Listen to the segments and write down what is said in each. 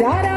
Dada.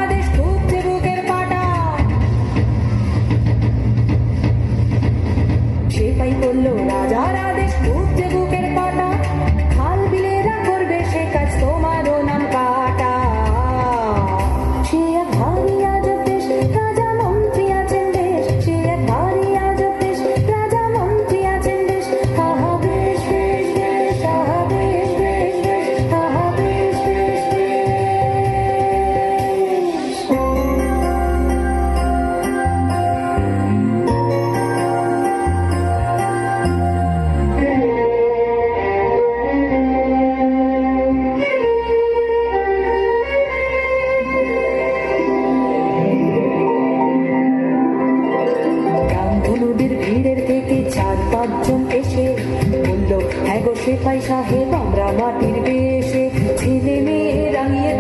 এসে বলল হ্যাঁ গো সে পয়সা হেব আমরা মাটির বেশে ছেলে মেয়ে রাঙিয়ে